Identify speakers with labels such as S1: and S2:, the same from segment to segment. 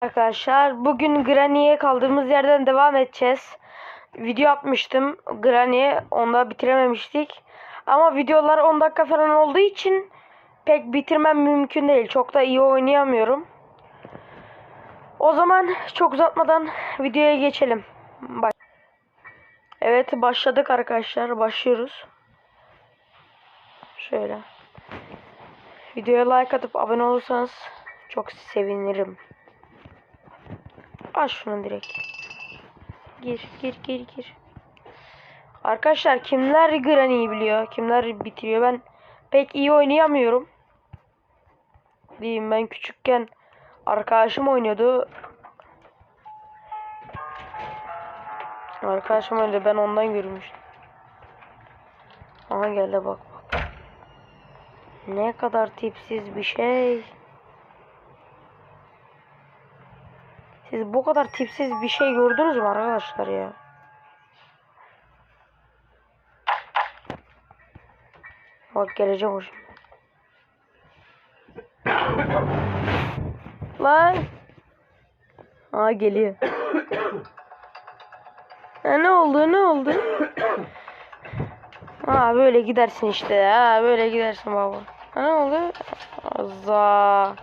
S1: Arkadaşlar bugün Granny'e kaldığımız yerden devam edeceğiz. Video atmıştım Granny'e onda bitirememiştik. Ama videolar 10 dakika falan olduğu için pek bitirmem mümkün değil. Çok da iyi oynayamıyorum. O zaman çok uzatmadan videoya geçelim. Bak. Evet başladık arkadaşlar. Başlıyoruz. Şöyle. Videoya like atıp abone olursanız çok sevinirim. Aç şunu direkt. Gir gir gir gir. Arkadaşlar kimler Granny'yi biliyor? Kimler bitiriyor? Ben pek iyi oynayamıyorum. Diyeyim ben küçükken arkadaşım oynuyordu. Arkadaşım oynuyordu ben ondan görmüştüm. Aha geldi bak bak. Ne kadar tipsiz bir şey. Siz bu kadar tipsiz bir şey gördünüz mü arkadaşlar ya? Bak geleceğim şimdi. Lan. Aa geliyor. ha, ne oldu ne oldu? Ha böyle gidersin işte. Ha böyle gidersin baba. Ha, ne oldu? Azza.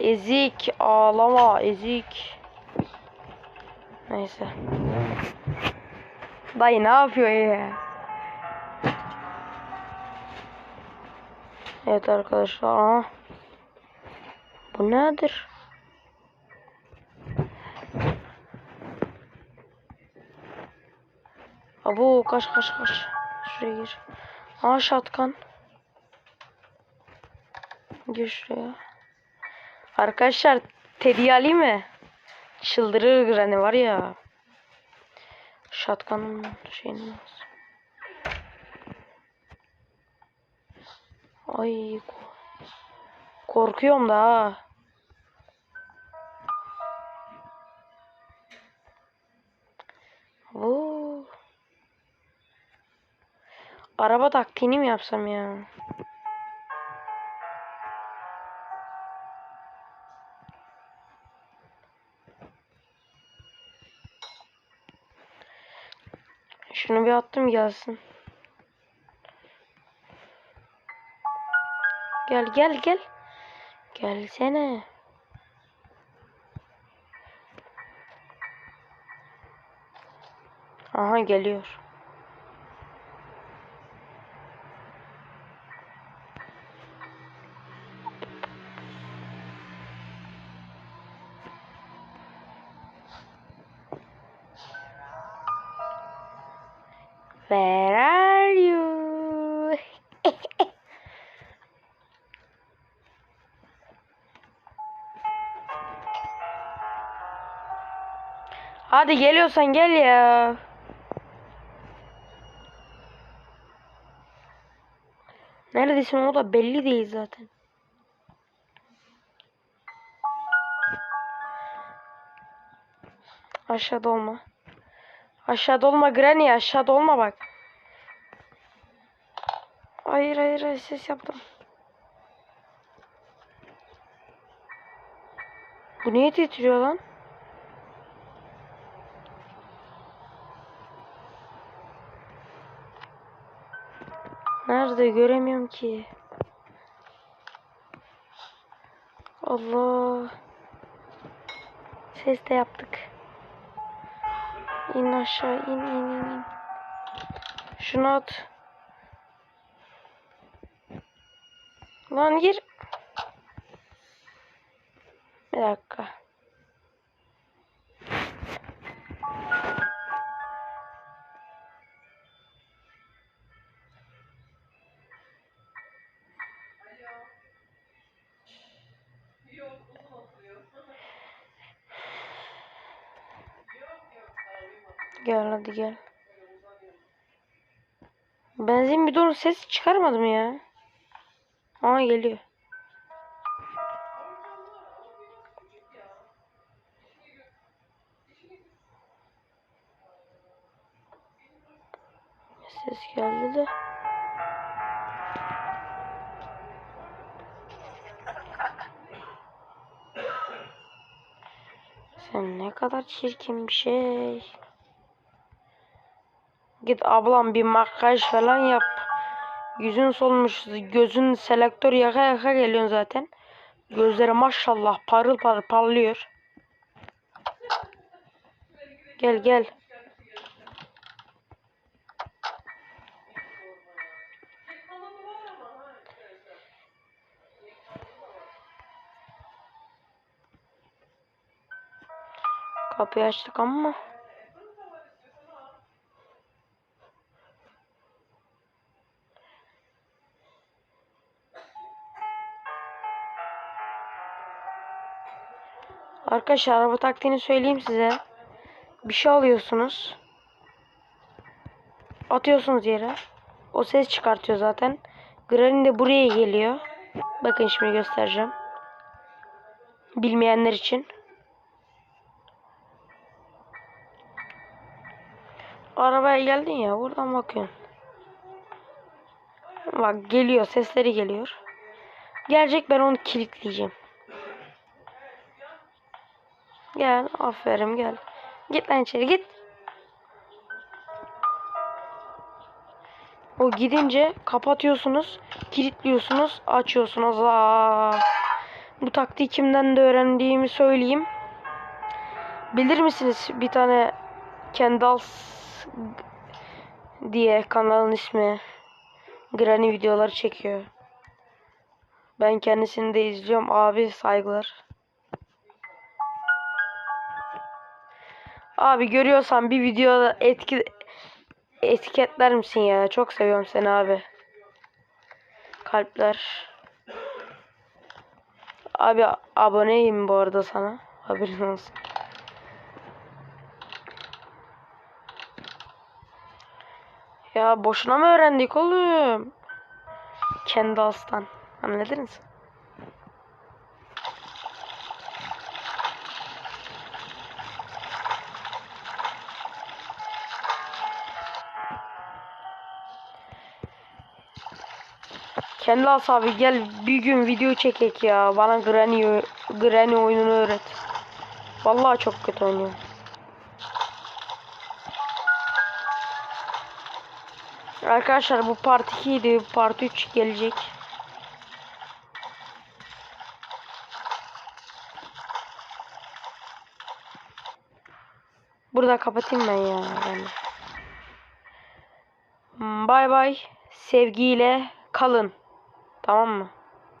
S1: Ezik ağlama ezik. Neyse. Dayı ne yapıyor ya? Evet arkadaşlar. Aha. Bu nedir? Abu kaç kaç kaç. Şuraya gir. Aa şatkan. Gir şuraya. Arkadaşlar Teddy alayım mı? Çıldırır Granny var ya. Shotgun'un şeyini. Ay ko- korkuyorum da ha. Araba taktiğini mi yapsam ya? Şunu bir attım gelsin. Gel gel gel. Gelsene. Aha geliyor. Where are you? Hadi geliyorsan gel ya. Neredesin o da belli değil zaten. Aşağıda olma. Aşağıda olma Granny aşağıda olma bak. Hayır hayır hayır ses yaptım. Bu niye titriyor lan? Nerede göremiyorum ki. Allah. Ses de yaptık. İn aşağı in in in. Şunu at. Lan gir. Bir dakika. Gel hadi gel. Benzin bidonu ses çıkarmadım ya. Aa geliyor. Ses geldi de. Sen ne kadar çirkin bir şey. Git ablam bir makyaj falan yap. Yüzün solmuş, gözün selektör yaka yaka geliyorsun zaten. Gözleri maşallah parıl parıl parlıyor. Gel gel. Kapıyı açtık ama. Arkadaşlar araba taktiğini söyleyeyim size. Bir şey alıyorsunuz. Atıyorsunuz yere. O ses çıkartıyor zaten. Granny de buraya geliyor. Bakın şimdi göstereceğim. Bilmeyenler için. Arabaya geldin ya buradan bakıyorsun. Bak geliyor sesleri geliyor. Gelecek ben onu kilitleyeceğim. Gel aferin gel. Git lan içeri git. O gidince kapatıyorsunuz, kilitliyorsunuz, açıyorsunuz. Aa, bu taktiği kimden de öğrendiğimi söyleyeyim. Bilir misiniz bir tane Kendalls diye kanalın ismi. Granny videoları çekiyor. Ben kendisini de izliyorum. Abi saygılar. Abi görüyorsan bir videoda etki etiketler misin ya? Çok seviyorum seni abi. Kalpler. Abi aboneyim bu arada sana. Haberin olsun. Ya boşuna mı öğrendik oğlum? Kendi aslan. Anladınız? Kendi abi gel bir gün video çekek ya. Bana Granny, Granny oyununu öğret. Vallahi çok kötü oynuyorum. Arkadaşlar bu part 2 idi. Part 3 gelecek. Burada kapatayım ben ya. Yani. Bay bay. Sevgiyle kalın. Tamam mı?